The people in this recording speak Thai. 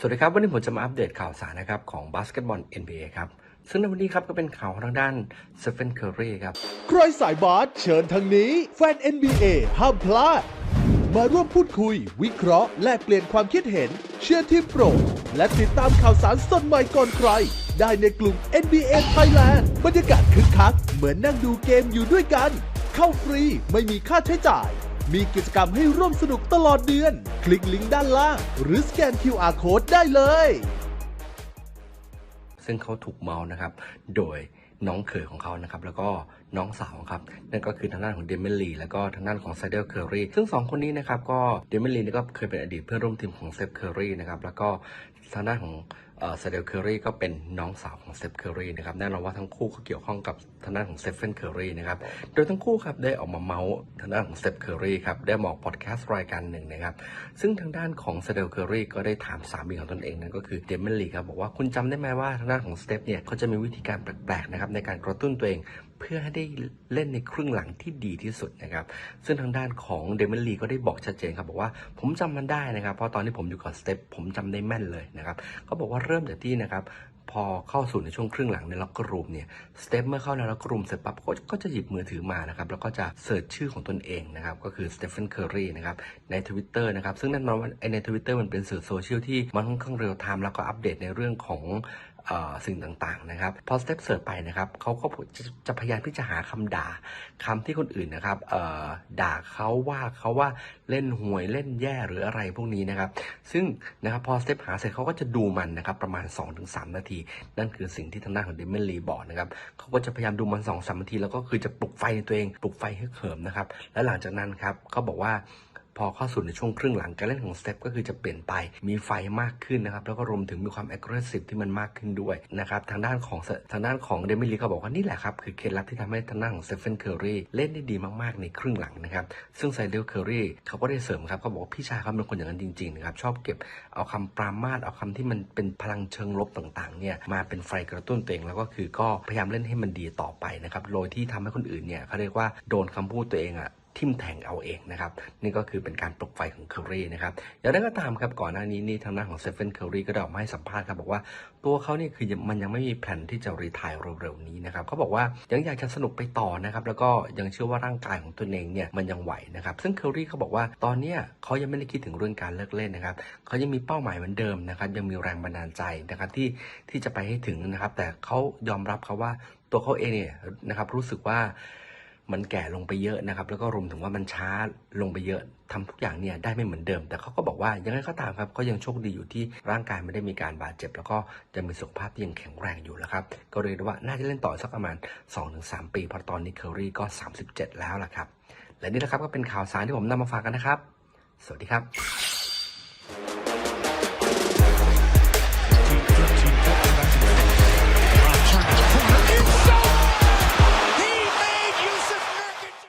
สวัสดีครับ วันนี้ผมจะมาอัปเดตข่าวสารนะครับของบาสเกตบอล NBA ครับ ซึ่งในวันนี้ครับก็เป็นข่าวทางด้านเซฟเฟนเคอร์รีครับ ใครสายบาสเชิญทางนี้ แฟน NBA ห้ามพลาด มาร่วมพูดคุย วิเคราะห์ แลกเปลี่ยนความคิดเห็น เชียร์ทีมโปรด และติดตามข่าวสารสดใหม่ก่อนใคร ได้ในกลุ่ม NBA Thailand บรรยากาศคึกคัก เหมือนนั่งดูเกมอยู่ด้วยกัน เข้าฟรีไม่มีค่าใช้จ่าย มีกิจกรรมให้ร่วมสนุกตลอดเดือน คลิกลิงก์ด้านล่าง หรือสแกน QR Code ได้เลย ซึ่งเขาถูกเมานะครับ โดยน้องเขยของเขานะครับ แล้วก็น้องสาวครับ นั่นก็คือทางด้านของเดมเมลีแล้วก็ทางด้านของไซเดลเคอรีซึ่งสองคนนี้นะครับ ก็เดมเมลีนี่ก็เคยเป็นอดีตเพื่อนร่วมทีมของเซฟเคอรีนะครับ แล้วก็ทางด้านของ เซเดลเคอรี่ก็เป็นน้องสาวของเซฟเคอรี่นะครับแน่นอนว่าทั้งคู่ก็เกี่ยวข้องกับทางด้านของเซฟเฟนเคอรี่นะครับโดยทั้งคู่ครับได้ออกมาเมาส์ทางด้านของเซฟเคอรี่ครับได้มอกพอดแคสต์รายการหนึ่งนะครับซึ่งทางด้านของเซเดลเคอรี่ก็ได้ถามสามีของตนเองนั่นก็คือเดมเมลีครับบอกว่าคุณจำได้ไหมว่าทางด้านของเซฟเนี่ยเขาจะมีวิธีการแปลกๆนะครับในการกระตุ้นตัวเองเพื่อให้ได้เล่นในครึ่งหลังที่ดีที่สุดนะครับ ซึ่งทางด้านของเดมเลีก็ได้บอกชัดเจนครับบอกว่าผมจำมันได้นะครับ เพราะตอนที่ผมอยู่กับสเตปผมจำได้แม่นเลยนะครับเขาบอกว่าเริ่มจากที่นะครับพอเข้าสู่ในช่วงครึ่งหลังในล็อกกรูมเนี่ยสเตปเมื่อเข้าในล็อกกรูมเสร็จปั๊บก็จะหยิบมือถือมานะครับแล้วก็จะเสิร์ชชื่อของตนเองนะครับก็คือสเตฟ e นเคอรีนะครับใน Twitter นะครับซึ่งแน่นอนว่าไอใน Twitter มันเป็นสื่อโซเชียลที่มันค่อนข้างเร็วไทม์แล้วก็อัปเดตในเรื่องของ สิ่งต่างๆนะครับพอสเตปเสิร์ชไปนะครับเขาก็จะจะพยายามที่จะหาคำด่าคำที่คนอื่นนะครับด่าเขาว่าเขาว่าเล่นห่วยเล่นแย่หรืออะไรพวกนี้นะครับ ซึ่งนะครับพอสเตปหาเสร็จเขาก็จะดูมันนะครับประมาณ 2-3 นาที นั่นคือสิ่งที่ทางด้านของเดมเมลีบอกนะครับเขาก็จะพยายามดูมัน2อสนาที แล้วก็คือจะปลุกไฟในตัวเองปลุกไฟให้เขิมนะครับและหลังจากนั้นครับเขาบอกว่า พอเข้าสู่ในช่วงครึ่งหลังการเล่นของสเต็ปก็คือจะเปลี่ยนไปมีไฟมากขึ้นนะครับแล้วก็รวมถึงมีความ aggressive ที่มันมากขึ้นด้วยนะครับทางด้านของทางด้านของเดมิลีเขาบอกว่านี่แหละครับคือเคล็ดลับที่ทำให้ทางด้านของเซฟเฟนเคอร์รีเล่นได้ดีมากๆในครึ่งหลังนะครับซึ่งไซเดลเคอร์รีเขาก็ได้เสริมครับเขาบอกว่าพี่ชายเขาเป็นคนอย่างนั้นจริงๆนะครับชอบเก็บเอาคำปรามาสเอาคำที่มันเป็นพลังเชิงลบต่างๆเนี่ยมาเป็นไฟกระตุ้นตัวเองแล้วก็คือก็พยายามเล่นให้มันดีต่อไปนะครับโดยที่ทำให้คนอื่นเนี่ยเขาเรียกว่าโดนคำพูดตัวเองอะ ทิมแทงเอาเองนะครับนี่ก็คือเป็นการปลุกไฟของเคอรี่นะครับอย่างไรก็ตามครับก่อนหน้านี้นี่ทางด้านของเซฟเฟนเคอรี่ก็ได้ออกมาให้สัมภาษณ์ครับบอกว่าตัวเขานี่คือมันยังไม่มีแผนที่จะรีทายเร็วๆนี้นะครับเขาบอกว่ายังอยากจะสนุกไปต่อนะครับแล้วก็ยังเชื่อว่าร่างกายของตัวเองเนี่ยมันยังไหวนะครับซึ่งเคอรี่เขาบอกว่าตอนเนี้ยเขายังไม่ได้คิดถึงเรื่องการเลิกเล่นนะครับเขายังมีเป้าหมายเหมือนเดิมนะครับยังมีแรงบันดาลใจนะครับที่ที่จะไปให้ถึงนะครับแต่เขายอมรับครับว่าตัวเขาเองเนี่ยนะครับรู้สึกว่า มันแก่ลงไปเยอะนะครับ แล้วก็รวมถึงว่ามันช้าลงไปเยอะทำทุกอย่างเนี่ยได้ไม่เหมือนเดิม แต่เขาก็บอกว่ายังไงก็ตามครับก็ยังโชคดีอยู่ที่ร่างกายไม่ได้มีการบาดเจ็บ แล้วก็จะมีสุขภาพที่ยังแข็งแรงอยู่แล้วครับ ก็เรียกว่าน่าจะเล่นต่อสักประมาณ 2-3 ปีเพราะตอนนี้เคอรี่ก็ 37 แล้วล่ะครับ และนี่แหละครับก็เป็นข่าวสารที่ผมนำมาฝากกันนะครับ สวัสดีครับ